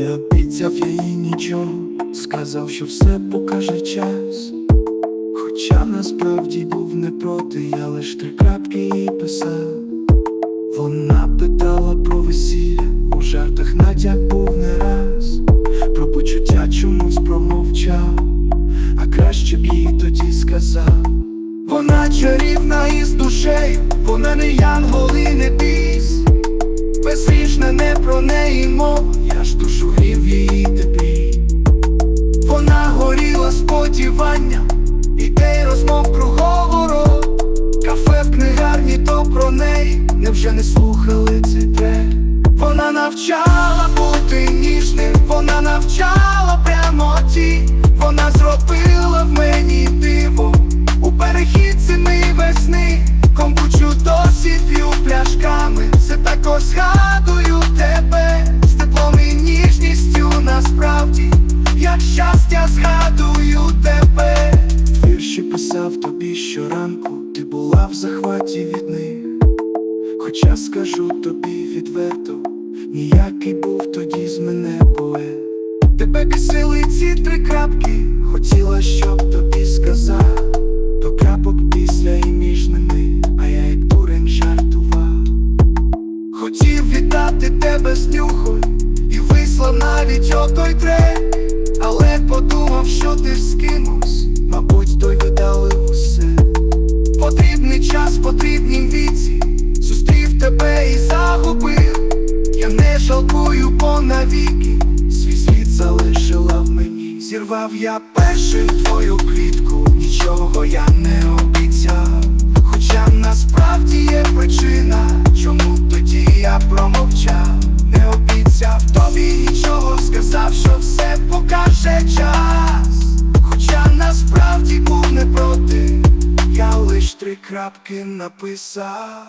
Не обіцяв я їй нічого, сказав, що все покаже час. Хоча насправді був не проти, я лиш три крапки їй писав. Вона питала про весілля, у жартах натяк був не раз. Про почуття чомусь промовчав, а краще б їй тоді сказав. Вона чарівна із душею, вона не янгол і не біс. Безрічна не про неї мов, невже не слухали трек? Вона навчала бути ніжним, вона навчала прямоті, вона зробила в мені диво у перехід зими весни, комбучу досі п'ю пляшками, все також згадую тебе з теплом і ніжністю насправді, як щастя згадую тебе. Вірші писав тобі щоранку, ти була в захваті від них. Хоча скажу тобі відверто, ніякий був тоді з мене поет. Тебе кисили ці три крапки, хотіла, щоб тобі сказав, до крапок після і між ними, а я як дурень жартував. Хотів вітати тебе з нюхою і вислав навіть отой трек, навіки свій слід залишила в мені. Зірвав я першим твою квітку, нічого я не обіцяв. Хоча насправді є причина, чому тоді я промовчав. Не обіцяв тобі нічого, сказав, що все покаже час. Хоча насправді був не проти, я лиш три крапки написав.